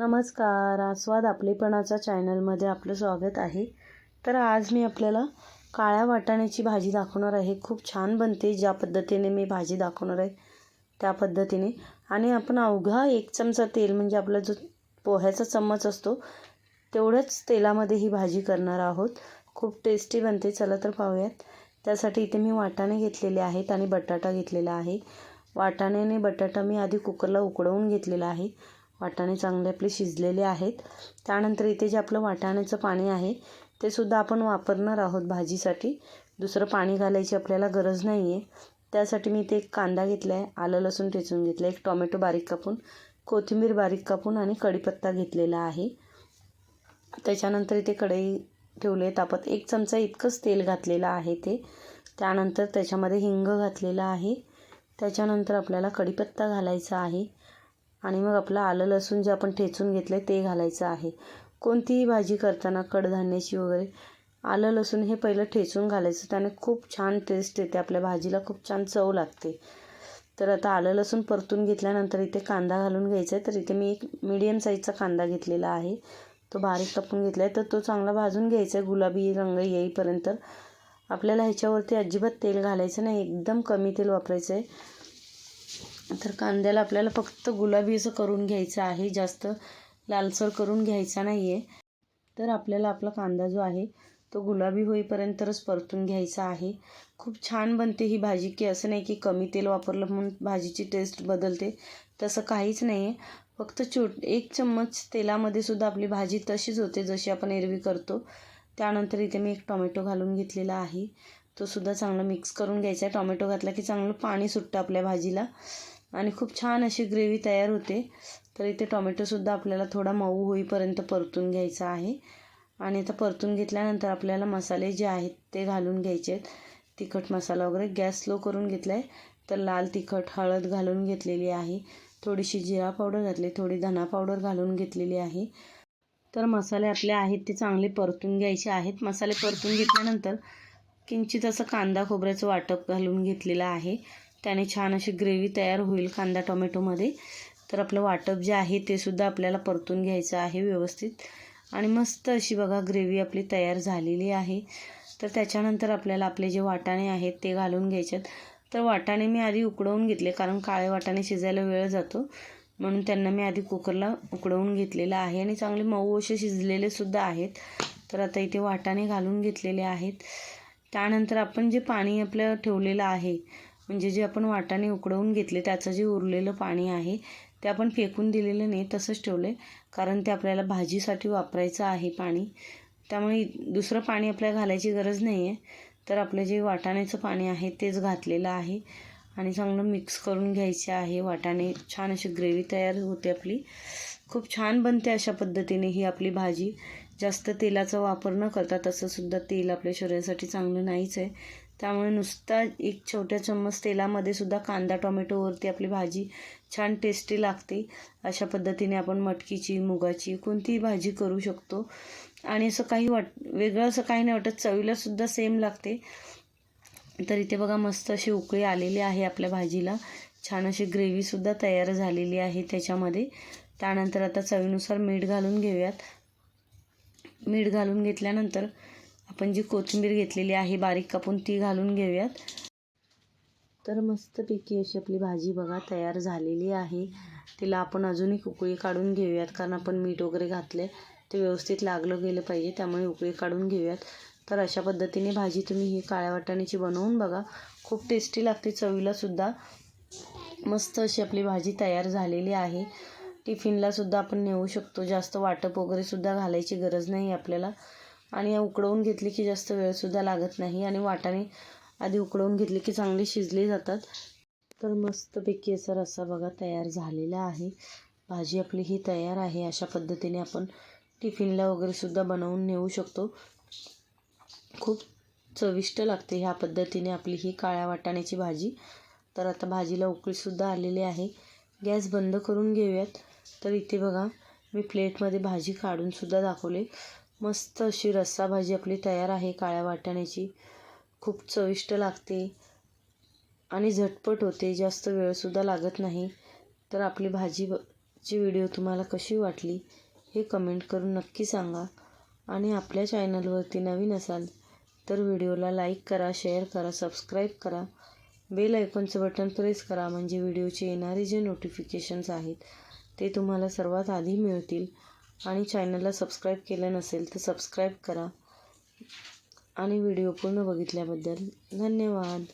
नमस्कार. आस्वाद आपलेपणाचा चॅनलमध्ये आपलं स्वागत आहे. तर आज मी आपल्याला काळ्या वाटाण्याची भाजी दाखवणार आहे. खूप छान बनते. ज्या पद्धतीने मी भाजी दाखवणार आहे त्या पद्धतीने. आणि आपण अवघा एक चमचा तेल म्हणजे आपला जो पोह्याचा चम्मच असतो तेवढंच तेलामध्ये ही भाजी करणार आहोत. खूप टेस्टी बनते. चला तर पाहूयात. त्यासाठी इथे मी वाटाणे घेतलेले आहेत आणि बटाटा घेतलेला आहे. वाटाण्याने बटाटा मी आधी कुकरला उकडवून घेतलेला आहे. वाटाणे चांगले आपले शिजलेले आहेत. त्यानंतर इथे जे आपलं वाटाण्याचं पाणी आहे ते सुद्धा आपण वापरणार आहोत भाजीसाठी. दुसरं पाणी घालायची आपल्याला गरज नाही आहे त्यासाठी मी इथे एक कांदा घेतला आहे आलं लसूण ठेचून घेतलं एक टोमॅटो बारीक कापून कोथिंबीर बारीक कापून आणि कढीपत्ता घेतलेला आहे. त्याच्यानंतर इथे कढई ठेवले तापत एक चमचा इतकंच तेल घातलेलं आहे ते. त्यानंतर त्याच्यामध्ये हिंग घातलेला आहे. त्याच्यानंतर आपल्याला कढीपत्ता घालायचा आहे. आणि मग आपलं आलं लसूण जे आपण ठेचून घेतलं आहे ते घालायचं आहे. कोणतीही भाजी करताना कडधान्याची वगैरे आलं लसूण हे पहिलं ठेचून घालायचं. त्याने खूप छान टेस्ट येते. आपल्या भाजीला खूप छान चव लागते. तर आता आलं लसूण परतून घेतल्यानंतर इथे कांदा घालून घ्यायचा आहे. तर इथे मी एक मीडियम साईजचा कांदा घेतलेला आहे. तो बारीक कापून घेतला आहे तर तो चांगला भाजून घ्यायचा आहे. गुलाबी रंग येईपर्यंत आपल्याला ह्याच्यावरती अजिबात तेल घालायचं नाही. एकदम कमी तेल वापरायचं आहे. तर कांद्याला आपल्याला फक्त गुलाबी असं करून घ्यायचं आहे जास्त लालसर करून घ्यायचा नाही आहे तर आपल्याला आपला कांदा जो आहे तो गुलाबी होईपर्यंतच परतून घ्यायचा आहे. खूप छान बनते ही भाजी की असं नाही की कमी तेल वापरलं म्हणून भाजीची टेस्ट बदलते तसं काहीच नाही आहे फक्त छोट एक चम्मच तेलामध्ये सुद्धा आपली भाजी तशीच होते जशी आपण एरवी करतो. त्यानंतर इथे मी एक टोमॅटो घालून घेतलेला आहे. तो सुद्धा चांगला मिक्स करून घ्यायचा आहे. टोमॅटो घातला की चांगलं पाणी सुटतं आपल्या भाजीला. आणि खूप छान अशी ग्रेव्ही तयार होते. तर इथे टोमॅटोसुद्धा आपल्याला थोडा मऊ होईपर्यंत परतून घ्यायचा आहे. आणि आता परतून घेतल्यानंतर आपल्याला मसाले जे आहेत ते घालून घ्यायचे आहेत. तिखट मसाला वगैरे गॅस स्लो करून घेतला आहे तर लाल तिखट हळद घालून घेतलेली आहे. थोडीशी जिरा पावडर घातली थोडी धना पावडर घालून घेतलेली आहे. तर मसाले आपले आहेत ते चांगले परतून घ्यायचे आहेत. मसाले परतून घेतल्यानंतर किंचित असं कांदा खोबऱ्याचं वाटप घालून घेतलेलं आहे. त्याने छान अशी ग्रेव्ही तयार होईल कांदा टोमॅटोमध्ये. तर आपलं वाटप जे आहे ते सुद्धा आपल्याला परतून घ्यायचं आहे व्यवस्थित. आणि मस्त अशी बघा ग्रेव्ही आपली तयार झालेली आहे. तर त्याच्यानंतर आपल्याला आपले जे वाटाणे आहेत ते घालून घ्यायचे तर वाटाणे मी आधी उकडवून घेतले कारण काळे वाटाणे शिजायला वेळ जातो. म्हणून त्यांना मी आधी कुकरला उकडवून घेतलेलं आहे आणि चांगले मऊ असे शिजलेले सुद्धा आहेत. तर आता इथे वाटाणे घालून घेतलेले आहेत. त्यानंतर आपण जे पाणी आपलं ठेवलेलं आहे म्हणजे जे आपण वाटाणे उकडवून घेतले त्याचं जे उरलेलं पाणी आहे ते आपण फेकून दिलेलं नाही तसंच ठेवलं आहे कारण ते आपल्याला भाजीसाठी वापरायचं आहे पाणी. त्यामुळे दुसरं पाणी आपल्याला घालायची गरज नाही आहे तर आपलं जे वाटाण्याचं पाणी आहे तेच घातलेलं आहे. आणि चांगलं मिक्स करून घ्यायचे आहे. वाटाणे छान अशी ग्रेव्ही तयार होते आपली. खूप छान बनते अशा पद्धतीने ही आपली भाजी. जास्त तेलाचा वापर न करता तसंसुद्धा तेल आपल्या शरीरासाठी चांगलं नाहीच आहे. त्यामुळे नुसता एक छोट्या चम्मच तेलामध्ये सुद्धा कांदा टोमॅटोवरती आपली भाजी छान टेस्टी लागते. अशा पद्धतीने आपण मटकीची मुगाची कोणतीही भाजी करू शकतो. आणि असं काही वाट वेगळं असं काही नाही वाटत चवीलासुद्धा सेम लागते. तर इथे बघा मस्त अशी उकळी आलेली आहे आपल्या भाजीला. छान अशी ग्रेव्हीसुद्धा तयार झालेली आहे त्याच्यामध्ये. त्यानंतर आता चवीनुसार मीठ घालून घेऊयात. मीठ घालून घेतल्यानंतर आपण जी कोथिंबीर घेतलेली आहे बारीक कापून ती घालून घेऊयात. तर मस्तपैकी अशी आपली भाजी बघा तयार झालेली आहे. तिला आपण अजूनही उकळी काढून घेऊयात कारण आपण मीठ वगैरे घातले ते व्यवस्थित लागलं गेलं पाहिजे त्यामुळे उकळी काढून घेऊयात. तर अशा पद्धतीने भाजी तुम्ही ही काळ्या वाटाण्याची बनवून बघा. खूप टेस्टी लागते चवीलासुद्धा मस्त अशी आपली भाजी तयार झालेली आहे. टिफिनलासुद्धा आपण नेऊ शकतो जास्त वाटप वगैरेसुद्धा घालायची गरज नाही आपल्याला. आणि उकडवून घेतली की जास्त वेळसुद्धा लागत नाही आणि वाटाणे आधी उकडवून घेतले की चांगले शिजले जातात. तर मस्तपैकी असा रस्सा बघा तयार झालेला आहे. भाजी आपली ही तयार आहे. अशा पद्धतीने आपण टिफिनला वगैरेसुद्धा बनवून नेऊ शकतो. खूप चविष्ट लागते ह्या पद्धतीने आपली ही काळ्या वाटाण्याची भाजी. तर आता भाजीला उकळीसुद्धा आलेली आहे. गॅस बंद करून घेऊयात. तर इथे बघा मी प्लेटमध्ये भाजी काढूनसुद्धा दाखवले. मस्त अशी रस्सा भाजी आपली तयार आहे काळ्या वाटाण्याची. खूप चविष्ट लागते आणि झटपट होते जास्त वेळसुद्धा लागत नाही. तर आपली भाजी ची व्हिडिओ तुम्हाला कशी वाटली हे कमेंट करून नक्की सांगा. आणि आपल्या चॅनलवरती नवीन असाल तर व्हिडिओला लाईक करा शेअर करा सबस्क्राईब करा. बेल आयकॉनचं बटन प्रेस करा म्हणजे व्हिडिओचे येणारे जे नोटिफिकेशन्स आहेत ते तुम्हाला सर्वात आधी मिळतील. आणि चॅनलला सबस्क्राईब केलं नसेल तर सबस्क्राईब करा. आणि व्हिडिओ पूर्ण बघितल्याबद्दल धन्यवाद.